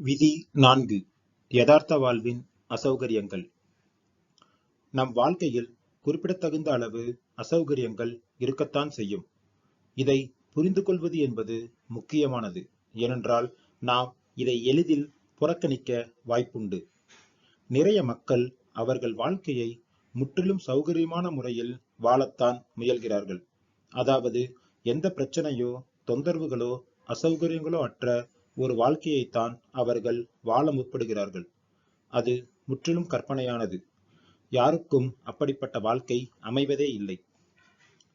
விதி நான்கு யதார்த்த வாழ்வின் அசௌகரியங்கள். நம் வாழ்க்கையில் குறிப்பிடத்தகுந்த அளவு அசௌகரியங்கள் இருக்கத்தான் செய்யும். இதை புரிந்து கொள்வது என்பது முக்கியமானது. ஏனென்றால் நாம் இதை எளிதில் புறக்கணிக்க வாய்ப்புண்டு. நிறைய மக்கள் அவர்கள் வாழ்க்கையை முற்றிலும் சௌகரியமான முறையில் வாழத்தான் முயல்கிறார்கள். அதாவது எந்த பிரச்சனையோ தொந்தரவுகளோ அசௌகரியங்களோ அற்ற ஒரு வாழ்க்கையைத்தான் அவர்கள் வாழ முற்படுகிறார்கள். அது முற்றிலும் கற்பனையானது. யாருக்கும் அப்படிப்பட்ட வாழ்க்கை அமைவதே இல்லை.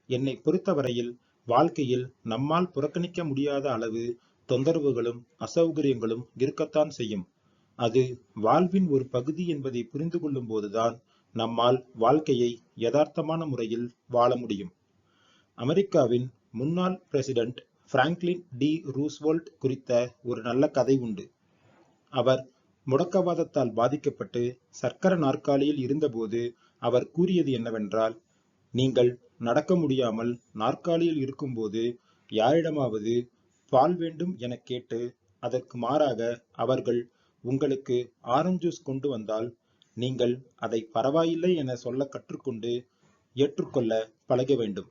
என்னை பொறுத்தவரையில் வாழ்க்கையில் நம்மால் புறக்கணிக்க முடியாத அளவு தொந்தரவுகளும் அசௌகரியங்களும் இருக்கத்தான் செய்யும். அது வாழ்வின் ஒரு பகுதி என்பதை புரிந்து கொள்ளும் போதுதான் நம்மால் வாழ்க்கையை யதார்த்தமான முறையில் வாழ முடியும். அமெரிக்காவின் முன்னாள் பிரசிடென்ட் பிராங்க்லின் டி ரூஸ்வெல்ட் குறித்த ஒரு நல்ல கதை உண்டு. அவர் முடக்கவாதத்தால் பாதிக்கப்பட்டு சர்க்கர நாற்காலியில் இருந்தபோது அவர் கூறியது என்னவென்றால் நீங்கள் நடக்க முடியாமல் நாற்காலியில் இருக்கும்போது யாரிடமாவது பால் வேண்டும் என கேட்டு அதற்கு மாறாக அவர்கள் உங்களுக்கு ஆரஞ்சு ஜூஸ் கொண்டு வந்தால் நீங்கள் அதை பரவாயில்லை என சொல்ல கற்றுக்கொண்டு ஏற்றுக்கொள்ள பழக வேண்டும்.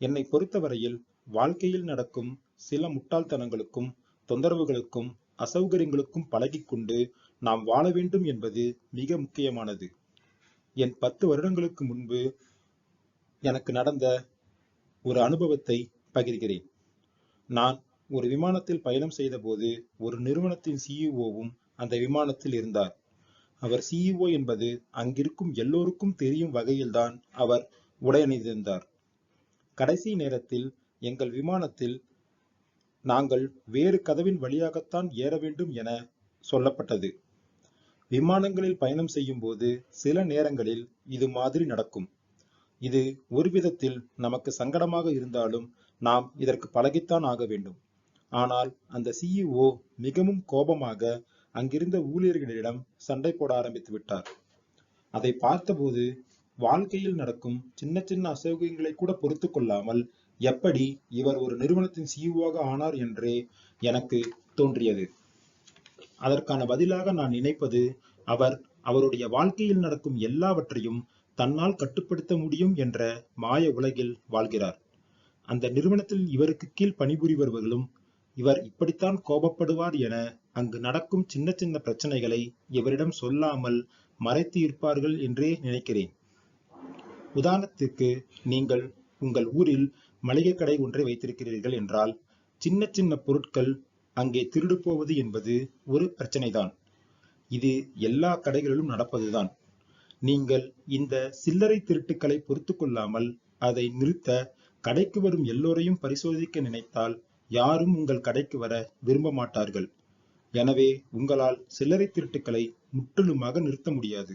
என்னை பொறுத்தவரையில் வாழ்க்கையில் நடக்கும் சில முட்டாள்தனங்களுக்கும் தொந்தரவுகளுக்கும் அசௌகரியங்களுக்கும் பழகிக்கொண்டு நாம் வாழ வேண்டும் என்பது மிக முக்கியமானது. என் பத்து வருடங்களுக்கு முன்பு எனக்கு நடந்த ஒரு அனுபவத்தை பகிர்கிறேன். நான் ஒரு விமானத்தில் பயணம் செய்தபோது ஒரு நிறுவனத்தின் சிஇஓவும் அந்த விமானத்தில் இருந்தார். அவர் சிஇஓ என்பது அங்கிருக்கும் எல்லோருக்கும் தெரியும் வகையில்தான் அவர் உடையணிந்திருந்தார். கடைசி நேரத்தில் எங்கள் விமானத்தில் நாங்கள் வேறு கதவின் வழியாகத்தான் ஏற வேண்டும் என சொல்லப்பட்டது. விமானங்களில் பயணம் செய்யும் போது சில நேரங்களில் இது மாதிரி நடக்கும். இது ஒரு விதத்தில் நமக்கு சங்கடமாக இருந்தாலும் நாம் இதற்கு பழகித்தான் ஆக வேண்டும். ஆனால் அந்த சிஇஓ மிகவும் கோபமாக அங்கிருந்த ஊழியர்களிடம் சண்டை போட ஆரம்பித்து விட்டார். அதை பார்த்தபோது வாழ்க்கையில் நடக்கும் சின்ன சின்ன அசௌகரியங்களை கூட பொறுத்து கொள்ளாமல் எப்படி இவர் ஒரு நிறுவனத்தின் சிஇஓவாக ஆனார் என்றே எனக்கு தோன்றியது. அதற்கான பதிலாக நான் நினைப்பது அவர் அவருடைய வாழ்க்கையில் நடக்கும் எல்லாவற்றையும் தன்னால் கட்டுப்படுத்த முடியும் என்ற மாய உலகில் வாழ்கிறார். அந்த நிறுவனத்தில் இவருக்கு கீழ் பணிபுரிபவர்களும் இவர் இப்படித்தான் கோபப்படுவார் என அங்கு நடக்கும் சின்ன சின்ன பிரச்சனைகளை இவரிடம் சொல்லாமல் மறைத்து இருப்பார்கள் என்றே நினைக்கிறேன். உதாரணத்திற்கு நீங்கள் உங்கள் ஊரில் மளிகை கடை ஒன்றை வைத்திருக்கிறீர்கள் என்றால் சின்ன சின்ன பொருட்கள் அங்கே திருடு போவது என்பது ஒரு பிரச்சனைதான். இது எல்லா கடைகளிலும் நடப்பதுதான். நீங்கள் இந்த சில்லறை திருட்டுக்களை பொறுத்து கொள்ளாமல் அதை நிறுத்த கடைக்கு வரும் எல்லோரையும் பரிசோதிக்க நினைத்தால் யாரும் உங்கள் கடைக்கு வர விரும்ப மாட்டார்கள். எனவே உங்களால் சில்லறை திருட்டுக்களை முற்றிலுமாக நிறுத்த முடியாது.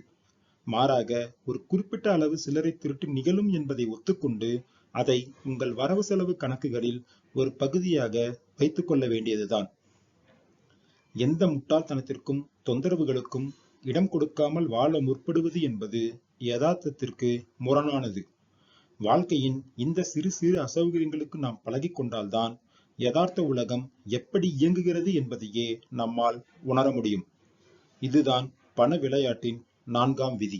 மாறாக ஒரு குறிப்பிட்ட அளவு சில்லறை திருட்டு நிகழும் என்பதை ஒத்துக்கொண்டு அதை உங்கள் வரவு செலவு கணக்குகளில் ஒரு பகுதியாக வைத்துக் கொள்ள வேண்டியதுதான். எந்த முட்டாள்தனத்திற்கும் தொந்தரவுகளுக்கும் இடம் கொடுக்காமல் வாழ முற்படுவது என்பது யதார்த்தத்திற்கு முரணானது. வாழ்க்கையின் இந்த சிறு சிறு அசௌகரியங்களுக்கு நாம் பழகி கொண்டால்தான் யதார்த்த உலகம் எப்படி இயங்குகிறது என்பதையே நம்மால் உணர முடியும். இதுதான் பண விளையாட்டின் நான்காம் விதி.